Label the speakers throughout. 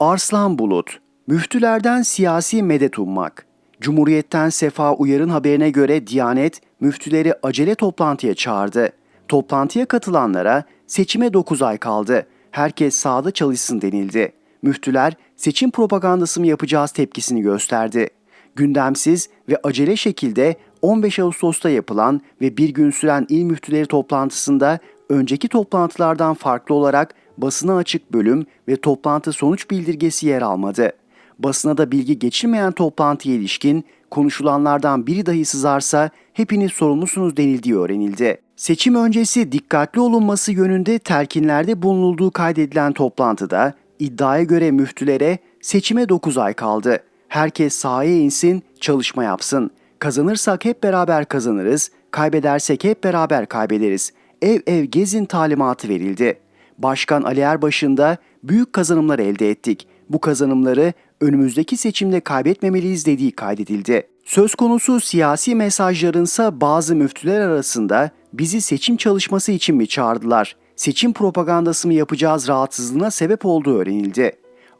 Speaker 1: Arslan Bulut, müftülerden siyasi medet ummak. Cumhuriyetten Sefa Uyar'ın haberine göre Diyanet, müftüleri acele toplantıya çağırdı. Toplantıya katılanlara seçime 9 ay kaldı. Herkes sahada çalışsın denildi. Müftüler seçim propagandası mı yapacağız tepkisini gösterdi. Gündemsiz ve acele şekilde 15 Ağustos'ta yapılan ve bir gün süren il müftüleri toplantısında önceki toplantılardan farklı olarak basına açık bölüm ve toplantı sonuç bildirgesi yer almadı. Basına da bilgi geçirmeyen toplantıya ilişkin konuşulanlardan biri dahi sızarsa hepiniz sorumlusunuz denildiği öğrenildi. Seçim öncesi dikkatli olunması yönünde telkinlerde bulunulduğu kaydedilen toplantıda iddiaya göre müftülere seçime 9 ay kaldı. Herkes sahaya insin, çalışma yapsın. Kazanırsak hep beraber kazanırız, kaybedersek hep beraber kaybederiz. Ev ev gezin talimatı verildi. Başkan Ali Erbaş'ın da büyük kazanımlar elde ettik. Bu kazanımları önümüzdeki seçimde kaybetmemeliyiz dediği kaydedildi. Söz konusu siyasi mesajlarınsa bazı müftüler arasında bizi seçim çalışması için mi çağırdılar, seçim propagandası mı yapacağız rahatsızlığına sebep olduğu öğrenildi.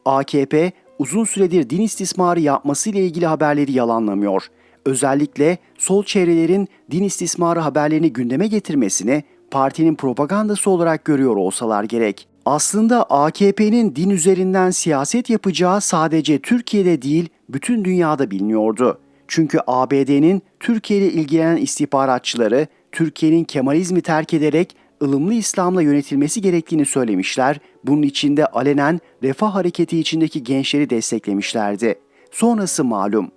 Speaker 1: AKP uzun süredir din istismarı yapmasıyla ilgili haberleri yalanlamıyor. Özellikle sol çevrelerin din istismarı haberlerini gündeme getirmesini partinin propagandası olarak görüyor olsalar gerek. Aslında AKP'nin din üzerinden siyaset yapacağı sadece Türkiye'de değil bütün dünyada biliniyordu. Çünkü ABD'nin Türkiye ile ilgilenen istihbaratçıları Türkiye'nin Kemalizmi terk ederek ılımlı İslam'la yönetilmesi gerektiğini söylemişler. Bunun içinde alenen Refah Hareketi içindeki gençleri desteklemişlerdi. Sonrası malum.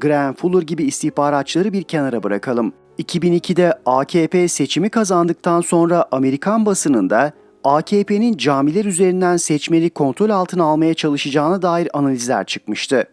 Speaker 1: Graham Fuller gibi istihbaratçıları bir kenara bırakalım. 2002'de AKP seçimi kazandıktan sonra Amerikan basınında AKP'nin camiler üzerinden seçmeni kontrol altına almaya çalışacağına dair analizler çıkmıştı.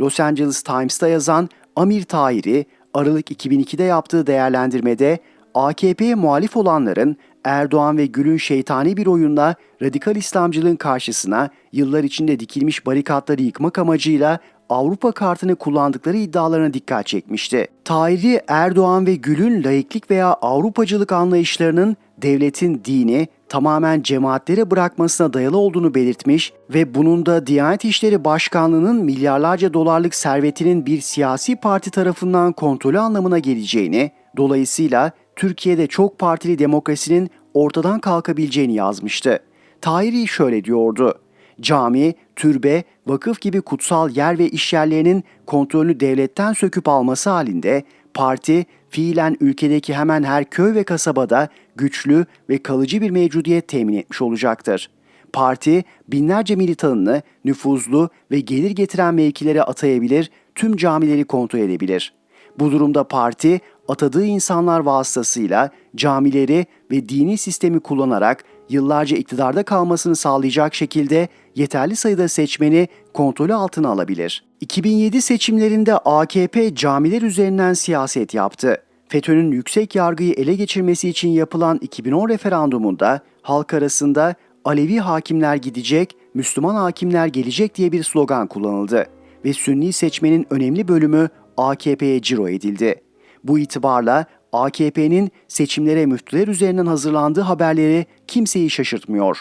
Speaker 1: Los Angeles Times'ta yazan Amir Tahiri, Aralık 2002'de yaptığı değerlendirmede AKP'ye muhalif olanların Erdoğan ve Gül'ün şeytani bir oyunla radikal İslamcılığın karşısına yıllar içinde dikilmiş barikatları yıkmak amacıyla Avrupa kartını kullandıkları iddialarına dikkat çekmişti. Tahiri Erdoğan ve Gül'ün laiklik veya Avrupacılık anlayışlarının devletin dini tamamen cemaatlere bırakmasına dayalı olduğunu belirtmiş ve bunun da Diyanet İşleri Başkanlığı'nın milyarlarca dolarlık servetinin bir siyasi parti tarafından kontrolü anlamına geleceğini, dolayısıyla Türkiye'de çok partili demokrasinin ortadan kalkabileceğini yazmıştı. Tahiri şöyle diyordu. Cami, türbe, vakıf gibi kutsal yer ve iş yerlerinin kontrolünü devletten söküp alması halinde parti fiilen ülkedeki hemen her köy ve kasabada güçlü ve kalıcı bir mevcudiyet temin etmiş olacaktır. Parti binlerce militanını nüfuzlu ve gelir getiren mevkilere atayabilir, tüm camileri kontrol edebilir. Bu durumda parti atadığı insanlar vasıtasıyla camileri ve dini sistemi kullanarak yıllarca iktidarda kalmasını sağlayacak şekilde yeterli sayıda seçmeni kontrolü altına alabilir. 2007 seçimlerinde AKP camiler üzerinden siyaset yaptı. FETÖ'nün yüksek yargıyı ele geçirmesi için yapılan 2010 referandumunda halk arasında Alevi hakimler gidecek, Müslüman hakimler gelecek diye bir slogan kullanıldı ve Sünni seçmenin önemli bölümü AKP'ye ciro edildi. Bu itibarla AKP'nin seçimlere müftüler üzerinden hazırlandığı haberleri kimseyi şaşırtmıyor.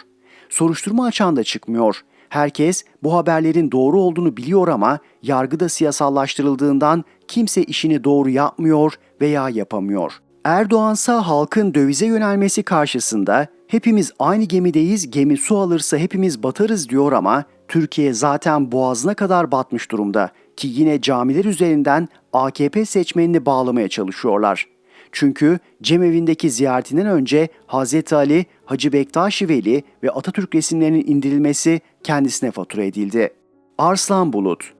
Speaker 1: Soruşturma açan da çıkmıyor. Herkes bu haberlerin doğru olduğunu biliyor ama yargıda siyasallaştırıldığından kimse işini doğru yapmıyor veya yapamıyor. Erdoğansa halkın dövize yönelmesi karşısında hepimiz aynı gemideyiz, gemi su alırsa hepimiz batarız diyor ama Türkiye zaten boğazına kadar batmış durumda ki yine camiler üzerinden AKP seçmenini bağlamaya çalışıyorlar. Çünkü cemevindeki ziyaretinden önce Hz. Ali, Hacı Bektaşi Veli ve Atatürk resimlerinin indirilmesi kendisine fatura edildi. Arslan Bulut